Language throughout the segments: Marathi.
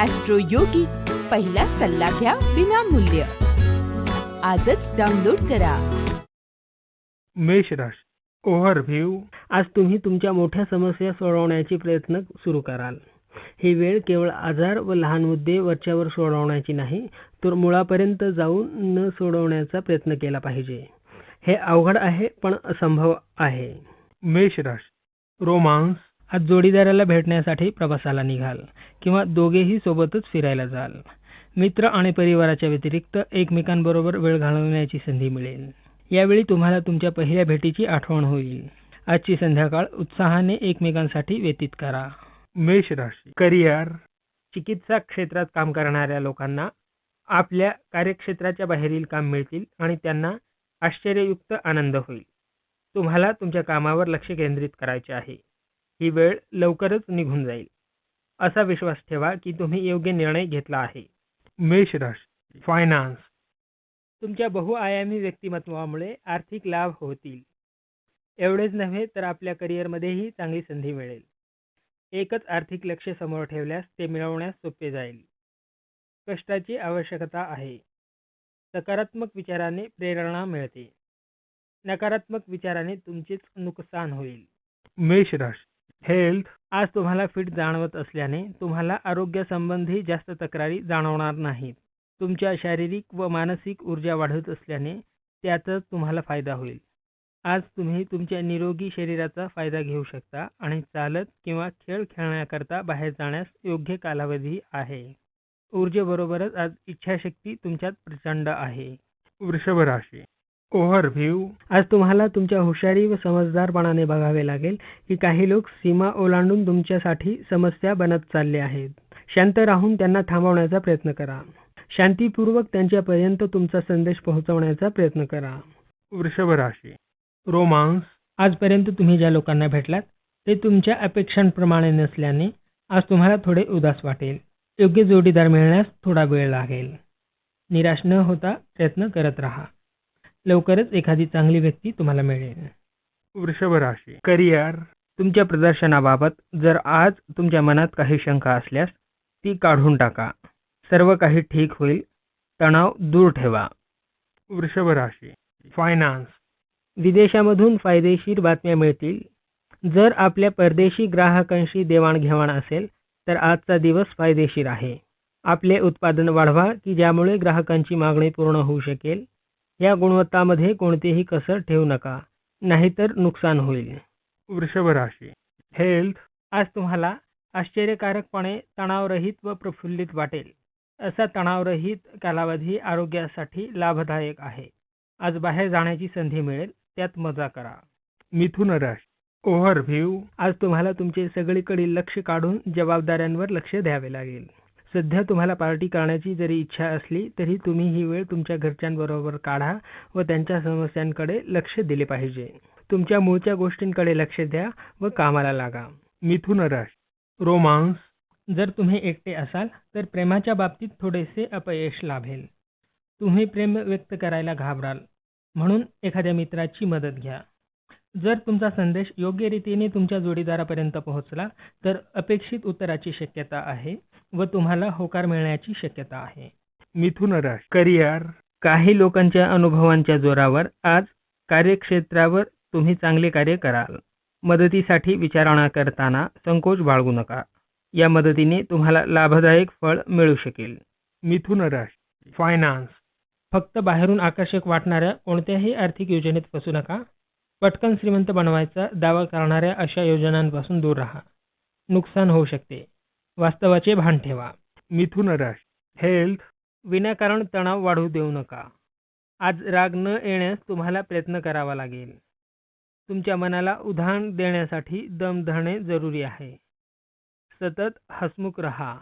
ॲस्ट्रो योगी पहिला सल्ला घ्या विनामूल्य. आजच डाउनलोड करा. मेष राशी ओव्हरव्ह्यू आज तुम्ही तुमच्या मोठ्या समस्या सोडवण्याचे प्रयत्न सुरू कराल. ही वेळ केवळ आजार व लहान मुद्दे वरच्यावर सोडवण्याची नाही तर मुळापर्यंत जाऊन न सोडवण्याचा प्रयत्न केला पाहिजे. हे अवघड आहे पण असंभव आहे. मेष राशी रोमांस. आज जोडीदाराला भेटण्यासाठी प्रवासाला निघाल किंवा दोघेही सोबतच फिरायला जाल. मित्र आणि परिवाराच्या व्यतिरिक्त एकमेकांबरोबर वेळ घालवण्याची संधी मिळेल. यावेळी तुम्हाला तुमच्या पहिल्या भेटीची आठवण होईल. आजची संध्याकाळ उत्साहाने एकमेकांसाठी व्यतीत करा. मेष राशी. करिअर चिकित्सा क्षेत्रात काम करणाऱ्या लोकांना आपल्या कार्यक्षेत्राच्या बाहेरील काम मिळतील आणि त्यांना आश्चर्ययुक्त आनंद होईल. तुम्हाला तुमच्या कामावर लक्ष केंद्रित करायचे आहे. ही वेळ लवकरच निघून जाईल. असा विश्वास ठेवा की तुम्ही योग्य निर्णय घेतला आहे. मेष राशी. फायनान्स तुमच्या बहुआयामी व्यक्तिमत्वामुळे आर्थिक लाभ होतील. एवढेच नव्हे तर आपल्या करिअरमध्येही चांगली संधी मिळेल. एकच आर्थिक लक्ष समोर ठेवल्यास ते मिळवण्यास सोपे जाईल. कष्टाची आवश्यकता आहे. सकारात्मक विचाराने प्रेरणा मिळते. नकारात्मक विचाराने तुमचेच नुकसान होईल. मेष राशी. हेल्थ आज तुम्हाला फिट जाणवत असल्याने तुम्हाला आरोग्यासंबंधी जास्त तक्रारी जाणवणार नाहीत. तुमच्या शारीरिक व मानसिक ऊर्जा वाढत असल्याने त्याचा तुम्हाला फायदा होईल. आज तुम्ही तुमच्या निरोगी शरीराचा फायदा घेऊ शकता आणि चालत किंवा खेळ खेळण्याकरता बाहेर जाण्यास योग्य कालावधी आहे. ऊर्जेबरोबरच आज इच्छाशक्ती तुमच्यात प्रचंड आहे. वृषभ राशी. ओव्हरव्ह्यू. आज तुम्हाला तुमच्या हुशारी व समजदारपणाने बघावे लागेल की काही लोक सीमा ओलांडून तुमच्यासाठी समस्या बनत चालले आहेत. शांत राहून त्यांना थांबवण्याचा प्रयत्न करा. शांतीपूर्वक त्यांच्यापर्यंत तुमचा संदेश पोहोचवण्याचा प्रयत्न करा. वृषभ राशी रोमांस. आजपर्यंत तुम्ही ज्या लोकांना भेटलात ते तुमच्या अपेक्षांप्रमाणे नसल्याने आज तुम्हाला थोडे उदास वाटेल. योग्य जोडीदार मिळण्यास थोडा वेळ लागेल. निराश न होता प्रयत्न करत राहा. लवकरच एखादी चांगली व्यक्ती तुम्हाला मिळेल. वृषभ राशी. करिअर. तुमच्या प्रदर्शनाबाबत जर आज तुमच्या मनात काही शंका असल्यास ती काढून टाका. सर्व काही ठीक होईल. तणाव दूर ठेवा. वृषभ राशी. फायनान्स. विदेशामधून फायदेशीर बातम्या मिळतील. जर आपल्या परदेशी ग्राहकांशी देवाणघेवाण असेल तर आजचा दिवस फायदेशीर आहे. आपले उत्पादन वाढवा की ज्यामुळे ग्राहकांची मागणी पूर्ण होऊ शकेल. या गुणवत्तामध्ये कोणतेही कसर ठेवू नका नाहीतर नुकसान होईल. वृषभ राशी. हेल्थ आज तुम्हाला आश्चर्यकारकपणे तणावरहित व प्रफुल्लित वाटेल. असा तणावरहित कालावधी आरोग्यासाठी लाभदायक आहे. आज बाहेर जाण्याची संधी मिळेल त्यात मजा करा. मिथुन राशी. ओव्हरव्ह्यू आज तुम्हाला तुमचे सगळीकडील लक्ष काढून जबाबदाऱ्यांवर लक्ष द्यावे लागेल. सध्या तुम्हाला पार्टी करण्याची जरी इच्छा असली तरी तुम्ही ही वेळ तुमच्या घरच्यांबरोबर काढा व त्यांच्या समस्यांकडे लक्ष दिले पाहिजे. तुमच्या मूळच्या गोष्टींकडे लक्ष द्या व कामाला लागा. मिथुन रस रोमांस. जर तुम्ही एकटे असाल तर प्रेमाच्या बाबतीत थोडेसे अपयश लाभेल. तुम्ही प्रेम व्यक्त करायला घाबराल. म्हणून एखाद्या मित्राची मदत घ्या. जर तुमचा संदेश योग्य रीतीने तुमच्या जोडीदारापर्यंत पोहोचला तर अपेक्षित उत्तराची शक्यता आहे व तुम्हाला होकार मिळण्याची शक्यता आहे. मिथुन राशी करिअर. काही लोकांच्या अनुभवांच्या जोरावर आज कार्यक्षेत्रावर तुम्ही चांगले कार्य कराल. मदतीसाठी विचारणा करताना संकोच बाळगू नका. या मदतीने तुम्हाला लाभदायक फळ मिळू शकेल. मिथुन राशी फायनान्स फक्त बाहेरून आकर्षक वाटणाऱ्या कोणत्याही आर्थिक योजनेत फसू नका. पटकन श्रीमंत बनवायचा दावा करणाऱ्या अशा योजनांपासून दूर राहा. नुकसान होऊ शकते. वास्तवाचे भान ठेवा. मिथुन राशी हेल्थ विनाकारण तणाव वाढू देऊ नका. आज राग न येण्यास तुम्हाला प्रयत्न करावा लागेल. तुमच्या मनाला उधाण देण्यासाठी दम धरणे जरुरी आहे. सतत हसमुख रहा.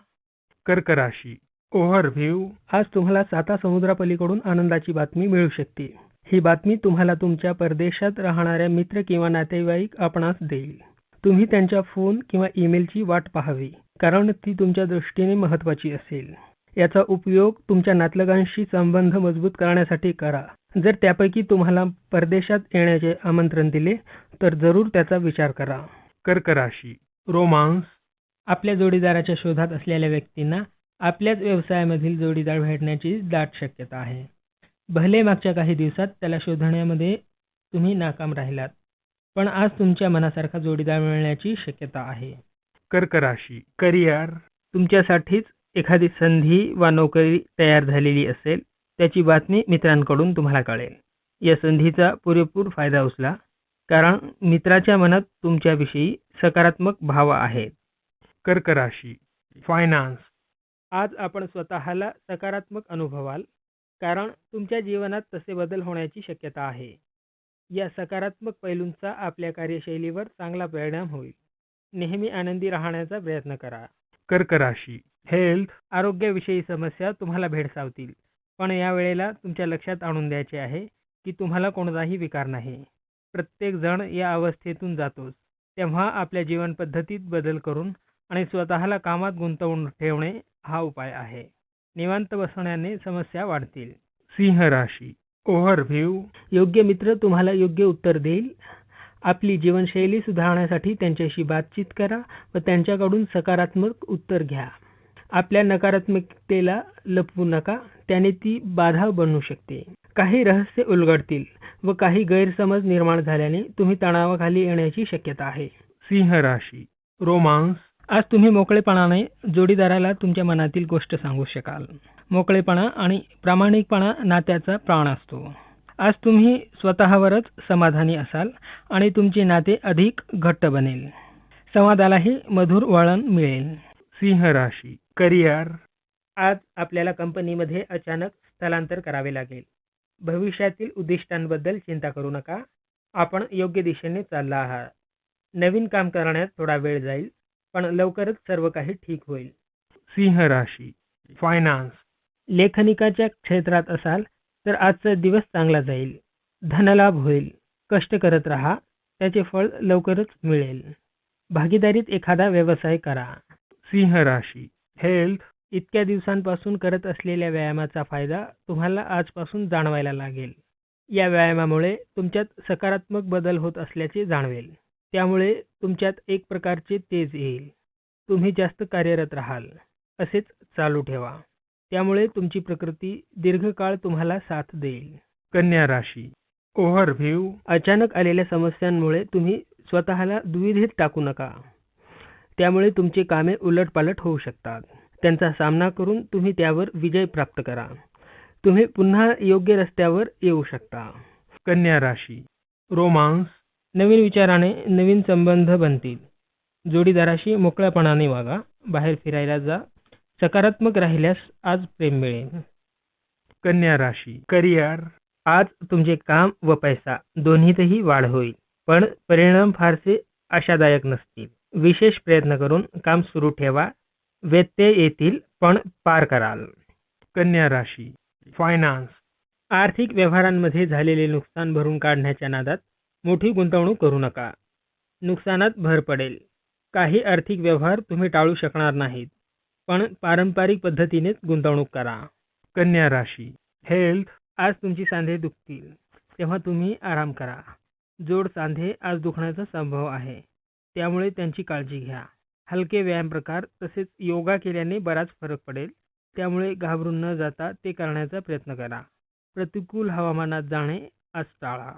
कर्क राशी ओव्हरव्ह्यू. आज तुम्हाला साता समुद्रापलीकडून आनंदाची बातमी मिळू शकते. ही बातमी तुम्हाला तुमच्या परदेशात राहणाऱ्या मित्र किंवा नातेवाईक आपणास देईल. तुम्ही त्यांच्या फोन किंवा ईमेलची वाट पाहावी कारण ती तुमच्या दृष्टीने महत्त्वाची असेल. याचा उपयोग तुमच्या नातलगांशी संबंध मजबूत करण्यासाठी करा. जर त्यापैकी तुम्हाला परदेशात येण्याचे आमंत्रण दिले तर जरूर त्याचा विचार करा. कर्क राशी रोमांस. आपल्या जोडीदाराच्या शोधात असलेल्या व्यक्तींना आपल्याच व्यवसायामधील जोडीदार भेटण्याची दाट शक्यता आहे. भले मागच्या काही दिवसात त्याला शोधण्यामध्ये तुम्ही नाकाम राहिलात पण आज तुमच्या मनासारखा जोडीदार मिळण्याची शक्यता आहे. कर्क राशी करिअर तुमच्यासाठीच एखादी संधी वा नोकरी तयार झालेली असेल त्याची बातमी मित्रांकडून तुम्हाला कळेल. या संधीचा पुरेपूर फायदा उचला कारण मित्राच्या मनात तुमच्याविषयी सकारात्मक भाव आहेत कर्क राशी फायनान्स आज आपण स्वतःला सकारात्मक अनुभवाल कारण तुमच्या जीवनात तसे बदल होण्याची शक्यता आहे. या सकारात्मक पैलूंचा आपल्या कार्यशैलीवर चांगला परिणाम होईल. नेहमी आनंदी राहण्याचा प्रयत्न करा. कर्क राशी हेल्थ आरोग्याविषयी समस्या तुम्हाला भेडसावतील. पण या वेळेला तुमच्या लक्षात आणून द्यायचे आहे की तुम्हाला कोणताही विकार नाही. प्रत्येक जण या अवस्थेतून जातोच. तेव्हा आपल्या जीवन पद्धतीत बदल करून आणि स्वतःला कामात गुंतवून ठेवणे हा उपाय आहे. निवांत बसण्याने समस्या वाढतील. सिंह राशी ओव्हरव्ह्यू योग्य मित्र तुम्हाला योग्य उत्तर देईल. आपली जीवनशैली सुधारण्यासाठी त्यांच्याशी बातचीत करा व त्यांच्याकडून सकारात्मक उत्तर घ्या. आपल्या नकारात्मकतेला लपवू नका त्याने ती बाधा बनू शकते. काही रहस्य उलगडतील व काही गैरसमज निर्माण झाल्याने तुम्ही तणावाखाली येण्याची शक्यता आहे. सिंह राशी रोमांस आज तुम्ही मोकळेपणाने जोडीदाराला तुमच्या मनातील गोष्ट सांगू शकाल. मोकळेपणा आणि प्रामाणिकपणा नात्याचा प्राण असतो. आज तुम्ही स्वतःवरच समाधानी असाल आणि तुमचे नाते अधिक घट्ट बनेल. संवादालाही मधुर वळण मिळेल. सिंह राशी करिअर. आज आपल्याला कंपनीमध्ये अचानक स्थलांतर करावे लागेल. भविष्यातील उद्दिष्टांबद्दल चिंता करू नका. आपण योग्य दिशेने चालला आहात. नवीन काम करण्यात थोडा वेळ जाईल. पण लवकरच सर्व काही ठीक होईल. सिंह राशी फायनान्स लेखनिकाच्या क्षेत्रात असाल तर आजचा दिवस चांगला जाईल. धनलाभ होईल. कष्ट करत राहा. त्याचे फळ लवकरच मिळेल. भागीदारीत एखादा व्यवसाय करा. सिंह राशी. हेल्थ इतक्या दिवसांपासून करत असलेल्या व्यायामाचा फायदा तुम्हाला आजपासून जाणवायला लागेल. या व्यायामामुळे तुमच्यात सकारात्मक बदल होत असल्याचे जाणवेल. त्यामुळे तुमच्यात एक प्रकारचे तेज येईल. तुम्ही जास्त कार्यरत राहाल. असेच चालू ठेवा. त्यामुळे तुमची प्रकृती दीर्घकाळ तुम्हाला साथ देईल. कन्या राशी. ओव्हरव्ह्यू अचानक आलेल्या समस्यांमुळे तुम्ही स्वतःला दुविधेत टाकू नका. त्यामुळे तुमची कामे उलटपालट होऊ शकतात. त्यांचा सामना करून तुम्ही त्यावर विजय प्राप्त करा. तुम्ही पुन्हा योग्य रस्त्यावर येऊ शकता. कन्या राशी. रोमांस. नवीन विचाराने नवीन संबंध बनतील. जोडीदाराशी मोकळ्यापणाने वागा. बाहेर फिरायला जा. सकारात्मक राहिल्यास आज प्रेम मिळेल. कन्या राशी. करिअर. आज तुमचे काम व पैसा दोन्हीतही वाढ होईल. पण परिणाम फारसे आशादायक नसतील. विशेष प्रयत्न करून काम सुरू ठेवा. व्यत्यय येतील पण पार कराल. कन्या राशी. फायनान्स आर्थिक व्यवहारांमध्ये झालेले नुकसान भरून काढण्याच्या नादात मोठी गुंतवणूक करू नका. नुकसानात भर पडेल. काही आर्थिक व्यवहार तुम्ही टाळू शकणार नाहीत. पण पारंपरिक पद्धतीनेच गुंतवणूक करा. कन्या राशी. हेल्थ आज तुमची सांधे दुखतील. तेव्हा तुम्ही आराम करा. जोड सांधे आज दुखण्याचा संभव आहे. त्यामुळे त्यांची काळजी घ्या. हलके व्यायाम प्रकार तसेच योगा केल्याने बराच फरक पडेल. त्यामुळे घाबरून न जाता ते करण्याचा प्रयत्न करा. प्रतिकूल हवामानात जाणे आज टाळा.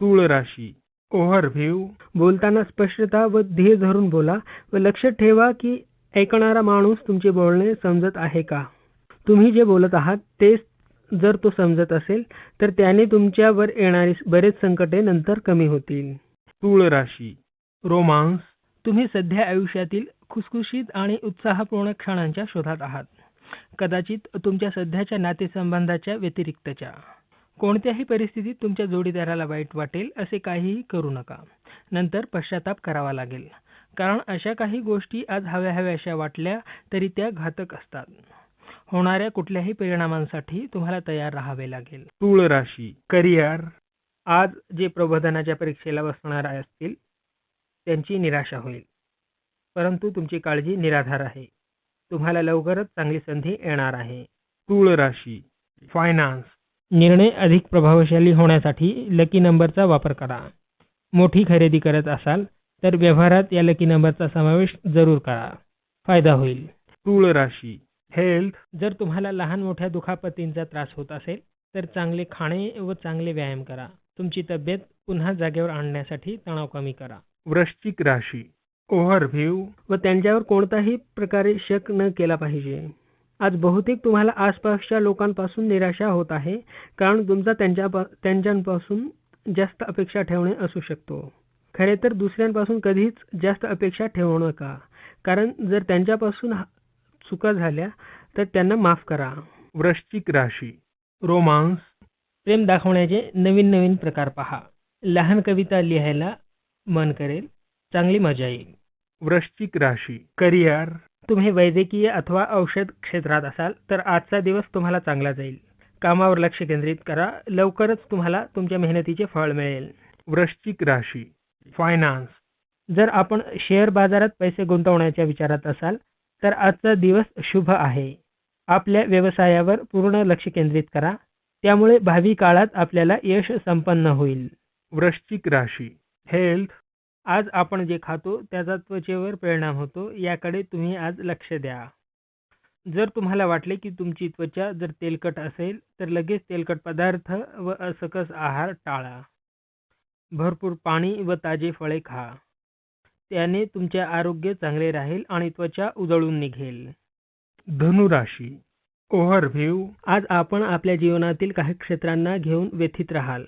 तूळ राशी ओव्हरव्ह्यू. बोलताना स्पष्टता व ध्येय धरून बोला व लक्षात ठेवा की ऐकणारा माणूस तुमचे बोलणे समजत आहे का? तुम्ही जे बोलत आहात तेच जर तो समजत असेल तर त्याने तुमच्यावर येणारी बरेच संकटे नंतर कमी होतील. तूळ राशी. रोमांस. तुम्ही सध्या आयुष्यातील खुसखुशीत आणि उत्साहपूर्ण क्षणांच्या शोधात आहात. कदाचित तुमच्या सध्याच्या नातेसंबंधाच्या व्यतिरिक्तच्या. कोणत्याही परिस्थितीत तुमच्या जोडीदाराला वाईट वाटेल असे काहीही करू नका. नंतर पश्चाताप करावा लागेल. कारण अशा काही गोष्टी आज हव्या हव्याशा वाटल्या तरी त्या घातक असतात. होणाऱ्या कुठल्याही परिणामांसाठी तुम्हाला तयार राहावे लागेल. तूळ राशी करिअर. आज जे प्रबोधनाच्या परीक्षेला बसणार असतील त्यांची निराशा होईल. परंतु तुमची काळजी निराधार आहे. तुम्हाला लवकरच चांगली संधी येणार आहे. तूळ राशी फायनान्स निर्णय अधिक प्रभावशाली होण्यासाठी लकी नंबरचा वापर करा. मोठी खरेदी करत असाल तर व्यवहारात या लकी नंबरचा समावेश जरूर करा. फायदा होईल. तूळ राशी. हेल्थ जर तुम्हाला लहान मोठ्या दुखापतींचा त्रास होत असेल तर चांगले खाणे व चांगले व्यायाम करा. तुमची तब्येत पुन्हा जागेवर आणण्यासाठी तणाव कमी करा. वृश्चिक राशी. ओव्हरव्ह्यू व त्यांच्यावर कोणताही प्रकारे शक न केला पाहिजे. आज बहुतेक तुम्हाला आसपासच्या लोकांपासून निराशा होत आहे कारण तुमचा त्यांच्या त्यांच्यापासून जास्त अपेक्षा ठेवणे असू शकतो. खरे तर दुसऱ्यांपासून कधीच जास्त अपेक्षा ठेवू नका कारण जर त्यांच्यापासून हा- चुका झाल्या तर त्यांना माफ करा. वृश्चिक राशी रोमांस. प्रेम दाखवण्याचे नवीन नवीन प्रकार पहा. लहान कविता लिहायला मन करेल चांगली मजा येईल. वृश्चिक राशी करिअर. तुम्ही वैद्यकीय अथवा औषध क्षेत्रात असाल तर आजचा दिवस तुम्हाला चांगला जाईल. कामावर लक्ष केंद्रित करा. लवकरच तुम्हाला तुमच्या मेहनतीचे फळ मिळेल. वृश्चिक राशी. फायनान्स जर आपण शेअर बाजारात पैसे गुंतवण्याच्या विचारात असाल तर आजचा दिवस शुभ आहे. आपल्या व्यवसायावर पूर्ण लक्ष केंद्रित करा. त्यामुळे भावी काळात आपल्याला यश संपन्न होईल. वृश्चिक राशी. हेल्थ आज आपण जे खातो त्याचा त्वचेवर परिणाम होतो याकडे तुम्ही आज लक्ष द्या. जर तुम्हाला वाटले की तुमची त्वचा जर तेलकट असेल तर लगेच तेलकट पदार्थ व असकस आहार टाळा. भरपूर पाणी व ताजे फळे खा. त्याने तुमचे आरोग्य चांगले राहील आणि त्वचा उजळून निघेल. धनुराशी ओव्हरव्ह्यू. आज आपण आपल्या जीवनातील काही क्षेत्रांना घेऊन व्यथित राहाल.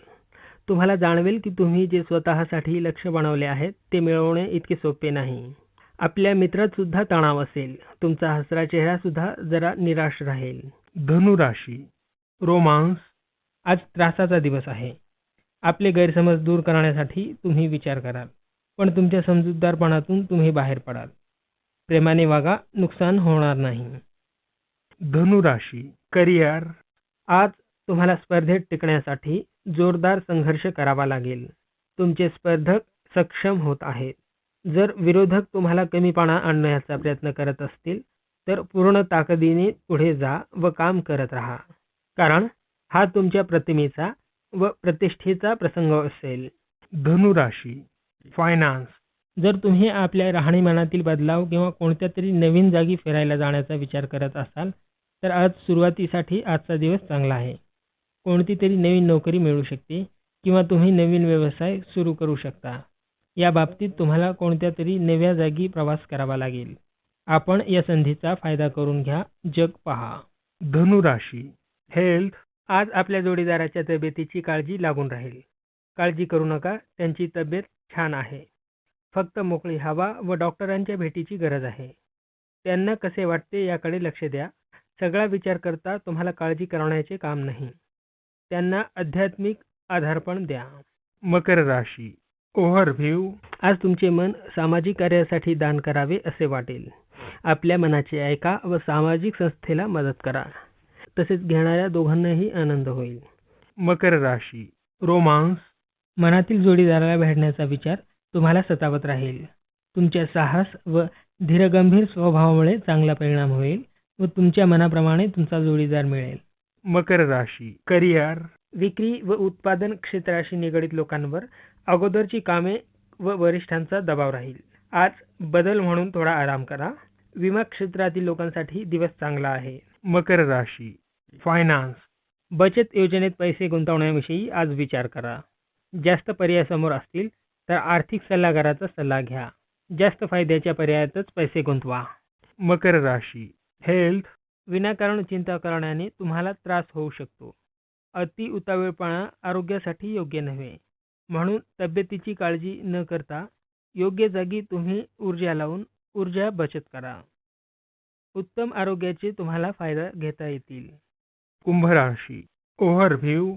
तुम्हाला जाणवेल की तुम्ही जे स्वतःसाठी लक्ष बनवले आहेत ते मिळवणे इतके सोपे नाही. आपल्या मित्रात सुद्धा तणाव असेल. तुमचा हसरा चेहरा सुद्धा जरा निराश राहील. धनुराशी रोमांस आज त्रासाचा दिवस आहे. आपले गैरसमज दूर करण्यासाठी तुम्ही विचार कराल. पण तुमच्या समजूतदारपणातून तुम्ही बाहेर पडाल. प्रेमाने वागा नुकसान होणार नाही. धनुराशी करिअर. आज तुम्हाला स्पर्धेत टिकण्यासाठी जोरदार संघर्ष करावा लागेल. तुमचे स्पर्धक सक्षम होत आहेत. जर विरोधक तुम्हाला कमीपणा आणण्याचा प्रयत्न करत असतील तर पूर्ण ताकदीने पुढे जा व काम करत राहा. कारण हा तुमच्या प्रतिमेचा व प्रतिष्ठेचा प्रसंग असेल. धनुराशी फायनान्स जर तुम्ही आपल्या राहणीमानातील बदलाव किंवा कोणत्या तरी नवीन जागी फिरायला जाण्याचा विचार करत असाल तर आज सुरुवातीसाठी आजचा दिवस चांगला आहे. कोणती तरी नवीन नोकरी मिळू शकते किंवा तुम्ही नवीन व्यवसाय सुरू करू शकता. या बाबतीत तुम्हाला कोणत्या तरी नव्या जागी प्रवास करावा लागेल. आपण या संधीचा फायदा करून घ्या. जग पहा. धनुराशी. हेल्थ आज आपल्या जोडीदाराच्या तब्येतीची काळजी लागून राहील. काळजी करू नका. त्यांची तब्येत छान आहे. फक्त मोकळी हवा व डॉक्टरांच्या भेटीची गरज आहे. त्यांना कसे वाटते याकडे लक्ष द्या. सगळा विचार करता तुम्हाला काळजी करण्याचे काम नाही. त्यांना आध्यात्मिक आधारपण द्या. मकर राशी ओव्हरव्ह्यू आज तुमचे मन सामाजिक कार्यासाठी दान करावे असे वाटेल. आपल्या मनाचे ऐका व सामाजिक संस्थेला मदत करा. तसेच घेणाऱ्या दोघांनाही आनंद होईल. मकर राशी रोमांस. मनातील जोडीदाराला भेटण्याचा विचार तुम्हाला सतावत राहील. तुमच्या साहस व धीरगंभीर स्वभावामुळे चांगला परिणाम होईल व तुमच्या मनाप्रमाणे तुमचा जोडीदार मिळेल. मकर राशी करिअर विक्री व उत्पादन क्षेत्राशी निगडित लोकांवर अगोदरची कामे व वरिष्ठांचा दबाव राहील. आज बदल म्हणून थोडा आराम करा. विमा क्षेत्रातील लोकांसाठी दिवस चांगला आहे. मकर राशी फायनान्स बचत योजनेत पैसे गुंतवण्याविषयी आज विचार करा. जास्त पर्याय समोर असतील तर आर्थिक सल्लागाराचा सल्ला घ्या. जास्त फायद्याच्या पर्यायातच पैसे गुंतवा. मकर राशी हेल्थ विनाकारण चिंता करण्याने तुम्हाला त्रास होऊ शकतो. अति उतावीळपणा आरोग्यासाठी योग्य नव्हे. म्हणून तब्येतीची काळजी न करता योग्य जागी तुम्ही ऊर्जा लावून ऊर्जा बचत करा. उत्तम आरोग्याचे तुम्हाला फायदा घेता येतील. कुंभ राशी. ओव्हरव्ह्यू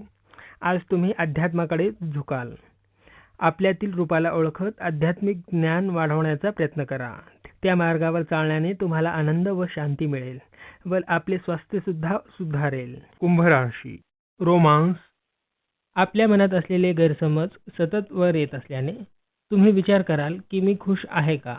आज तुम्ही अध्यात्माकडे झुकाल. आपल्यातील रूपाला ओळखत आध्यात्मिक ज्ञान वाढवण्याचा प्रयत्न करा. त्या मार्गावर चालण्याने तुम्हाला आनंद व शांती मिळेल. व आपले स्वास्थ्य सुद्धा सुधारेल. कुंभ राशी रोमांस. आपल्या मनात असलेले गैरसमज सतत वर येत असल्याने तुम्ही विचार कराल की मी खुश आहे का?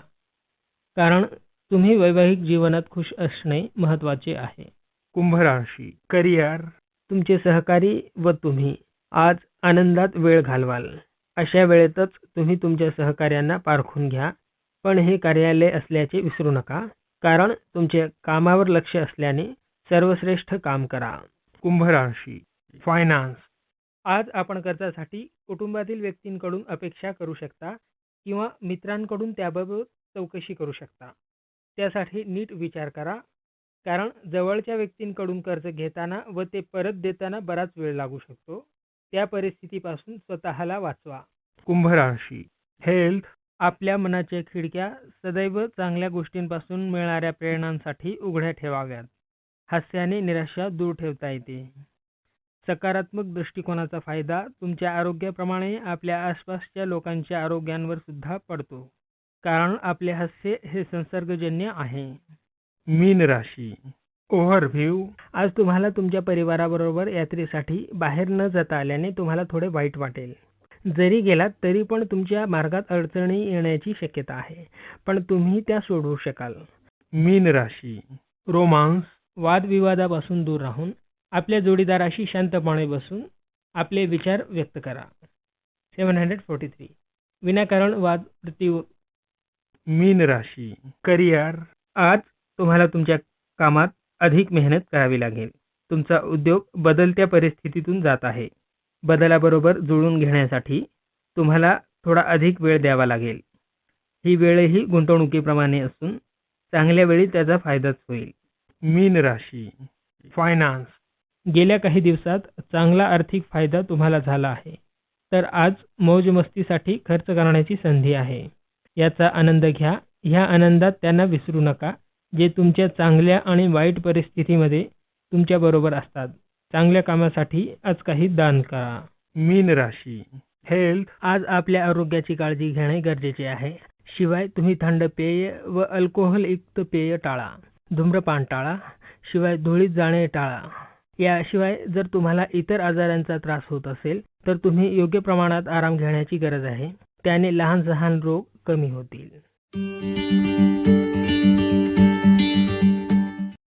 कारण तुम्ही वैवाहिक जीवनात खुश असणे महत्त्वाचे आहे. कुंभ राशी करिअर. तुमचे सहकारी व तुम्ही आज आनंदात वेळ घालवाल. अशा वेळेतच तुम्ही तुमच्या सहकार्यांना पारखून घ्या. पण हे कार्यालय असल्याचे विसरू नका. कारण तुमचे कामावर लक्ष असल्याने सर्वश्रेष्ठ काम करा. कुंभ राशी फायनान्स आज आपण कर्जासाठी कुटुंबातील व्यक्तींकडून अपेक्षा करू शकता किंवा मित्रांकडून त्याबाबत चौकशी करू शकता. त्यासाठी नीट विचार करा. कारण जवळच्या व्यक्तींकडून कर्ज घेताना व ते परत देताना बराच वेळ लागू शकतो. त्या परिस्थितीपासून स्वतःला वाचवा. कुंभ राशी हेल्थ आपल्या मनाच्या खिडक्या सदैव चांगल्या गोष्टींपासून मिळणाऱ्या प्रेरणांसाठी उघड्या ठेवाव्यात. हास्याने निराशा दूर ठेवता येते. सकारात्मक दृष्टिकोनाचा फायदा तुमच्या आरोग्याप्रमाणे आपल्या आसपासच्या लोकांच्या आरोग्यांवर सुद्धा पडतो. कारण आपले हास्य हे संसर्गजन्य आहे. मीन राशी. ओव्हरव्ह्यू आज तुम्हाला तुमच्या परिवाराबरोबर यात्रेसाठी बाहेर न जाता आल्याने तुम्हाला थोडे वाईट वाटेल. जरी गेलात तरी पण तुमच्या मार्गात अडचणी येण्याची शक्यता आहे. पण तुम्ही त्या सोडवू शकाल. मीन राशी. रोमांस वादविवादापासून दूर राहून आपल्या जोडीदाराशी शांतपणे बसून आपले विचार व्यक्त करा. Seven hundred forty three. विनाकारण वाद प्रति मीन राशी. करिअर. आज तुम्हाला तुमच्या कामात अधिक मेहनत करावी लागेल. तुमचा उद्योग बदलत्या परिस्थितीतून जात आहे. बदलाबरोबर जुळून घेण्यासाठी तुम्हाला थोडा अधिक वेळ द्यावा लागेल. ही वेळही गुंतवणुकीप्रमाणे असून चांगल्या वेळी त्याचा फायदाच होईल. मीन राशी फायनान्स गेल्या काही दिवसात चांगला आर्थिक फायदा तुम्हाला झाला आहे. तर आज मौज मस्तीसाठी खर्च करण्याची संधी आहे. याचा आनंद घ्या. ह्या आनंदात त्यांना विसरू नका. जे तुमच्या चांगल्या आणि वाईट परिस्थितीमध्ये तुमच्या बरोबर असतात. चांगल्या कामासाठी आज काही दान करा. मीन राशी. हेल्थ आज आपल्या आरोग्याची काळजी घेणे गरजेचे आहे. शिवाय तुम्ही थंड पेय व अल्कोहोलयुक्त पेय टाळा. धूम्रपान टाळा. शिवाय धुळीत जाणे टाळा. याशिवाय जर तुम्हाला इतर आजारांचा त्रास होत असेल तर तुम्ही योग्य प्रमाणात आराम घेण्याची गरज आहे. त्याने लहान सहान रोग कमी होतील.